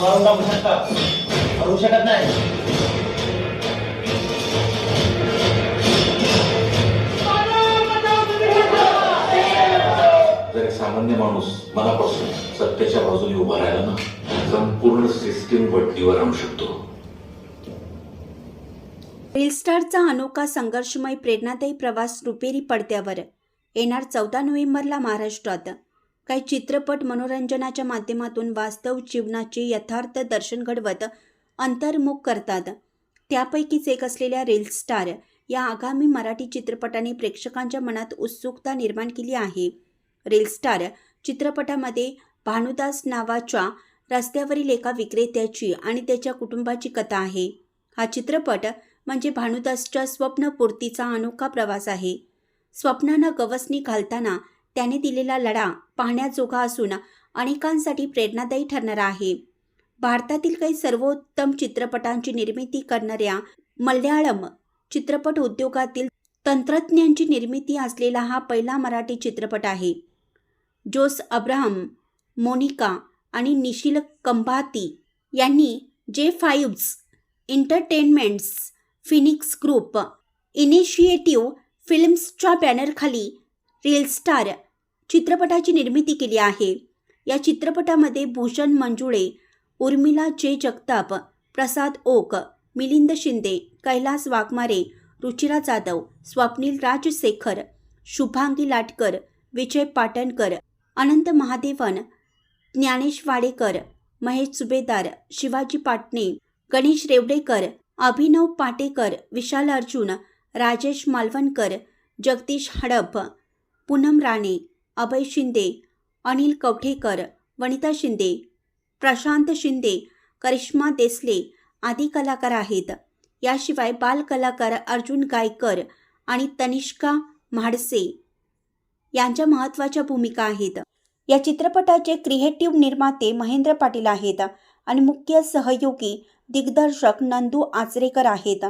मारून टाकू शकता शकत नाही जर एक सामान्य माणूस मनापासून सत्याच्या बाजूने उभा राहिला ना संपूर्ण सिस्टीम वटणीवर आणू शकतो. रिलस्टारचा अनोखा संघर्षमय प्रेरणादायी प्रवास रुपेरी पडद्यावर. येणार चौदा नोव्हेंबरला महाराष्ट्रात. काही चित्रपट मनोरंजनाच्या माध्यमातून वास्तव जीवनाचे यथार्थ दर्शन घडवत अंतर्मुख करतात. त्यापैकीच एक असलेल्या रीलस्टार या आगामी मराठी चित्रपटाने प्रेक्षकांच्या मनात उत्सुकता निर्माण केली आहे. रीलस्टार चित्रपटामध्ये भानुदास नावाच्या रस्त्यावरील एका विक्रेत्याची आणि त्याच्या कुटुंबाची कथा आहे. हा चित्रपट म्हणजे भानुदासच्या स्वप्नपूर्तीचा अनोखा प्रवास आहे. स्वप्नांना गवसणी घालताना त्याने दिलेला लढा पाहण्याजोगा असून अनेकांसाठी प्रेरणादायी ठरणारा आहे. भारतातील काही सर्वोत्तम चित्रपटांची निर्मिती करणाऱ्या मल्याळम चित्रपट उद्योगातील तंत्रज्ञांची निर्मिती असलेला हा पहिला मराठी चित्रपट आहे. जोस अब्राहम मोनिका आणि निशिल कंभाती यांनी जे fives entertainments Phoenix group initiative फिल्म्सच्या बॅनरखाली रीलस्टार चित्रपटाची निर्मिती केली आहे. या चित्रपटामध्ये भूषण मंजुळे उर्मिला जे जगताप प्रसाद ओक मिलिंद शिंदे कैलास वाघमारे रुचिरा जाधव स्वप्नील राजशेखर शुभांगी लाटकर विजय पाटणकर अनंत महादेवन ज्ञानेश वाडेकर महेश सुभेदार शिवाजी पाटणे गणेश रेवडेकर अभिनव पाटेकर विशाल अर्जुन राजेश मालवणकर जगदीश हडप पूनम राणे अभय शिंदे अनिल कवठेकर वनिता शिंदे प्रशांत शिंदे करिश्मा देसले आदी कलाकार आहेत. याशिवाय बालकलाकार अर्जुन गायकर आणि तनिष्का म्हाडसे यांच्या महत्त्वाच्या भूमिका आहेत. या चित्रपटाचे क्रिएटिव्ह निर्माते महेंद्र पाटील आहेत आणि मुख्य सहयोगी दिग्दर्शक नंदू आचरेकर आहेत.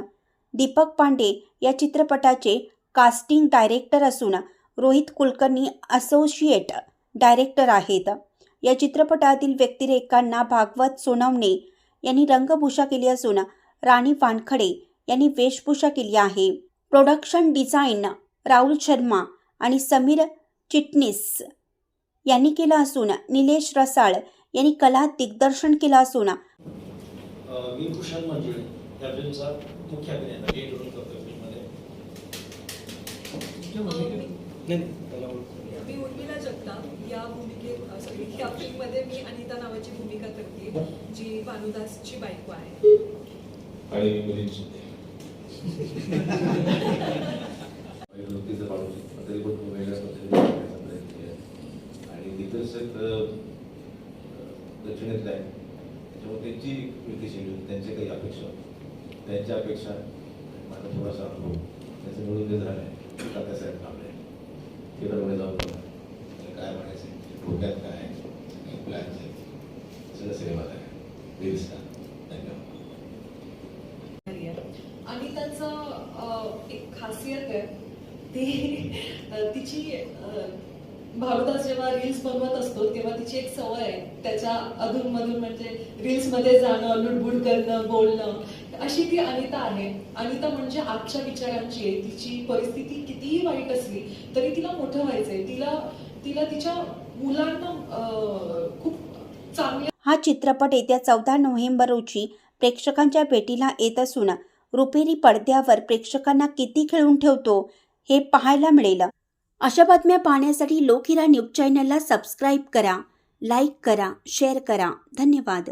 दीपक पांडे या चित्रपटाचे कास्टिंग डायरेक्टर असून रोहित कुलकर्णी असोसिएट डायरेक्टर आहेत. या चित्रपटातील व्यक्तिरेखांना भागवत सोनवणे यांनी रंगभूषा केली असून राणी वानखडे यांनी वेशभूषा केली आहे. प्रोडक्शन डिझाईन राहुल शर्मा आणि समीर चिटणीस यांनी केलं असून निलेश रसाळ यांनी कला दिग्दर्शन केलं असून मी भूषण मंजुळे या फिल्मचा मुख्य अभिनेता लीड रोल करतो फिल्ममध्ये. मी उर्मिला जगताप. या भूमिकेत सॉरी या फिल्ममध्ये मी अनिता नावाची भूमिका करते जी भानुदासची बायको आहे. आणि मी मिलिंद शिंदे वृत्तीचं पाडू शकतो तरी पण तो वेगळ्या पद्धतीने करण्याचा प्रयत्न केला. आणि दिग्दर्शक अ, दक्षिणेतले आहे. त्यामुळे त्यांची कृतीशैली होती त्यांच्या काही अपेक्षा होत्या त्यांच्या अपेक्षा माझा थोडासा अनुभव. त्याचं मिळून जे झालं आहे तात्यासाहेब कांबळे बरोबर जाऊन त्याला काय म्हणायचं डोक्यात काय आहे? काही प्लॅन्स आहेत? सगळं सिनेमात आहे. रील्स धन्यवाद. आणि त्याचं एक खासियत आहे. ती तिची भानुदास जेव्हा रील्स बनवत असतो तेव्हा तिची एक सवय आहे. त्याच्या अधूनमधून म्हणजे रील्समध्ये जाणं लुडबुड करणं बोलणं अशी ती अनिता आहे. अनिता म्हणजे आजच्या विचारांची आहे. तिची परिस्थिती कितीही वाईट असली तरी तिला मोठं व्हायचंय. तिला तिला तिच्या मुलांना खूप चांगल्या हा चित्रपट येत्या चौदा नोव्हेंबर रोजी प्रेक्षकांच्या भेटीला येत असून रुपेरी पडद्यावर प्रेक्षकांना किती खेळून ठेवतो हे पाहायला मिळेल. अशा बातम्या पाहण्यासाठी लोकहिरा न्यूज चॅनलला सबस्क्राईब करा लाईक करा शेअर करा. धन्यवाद.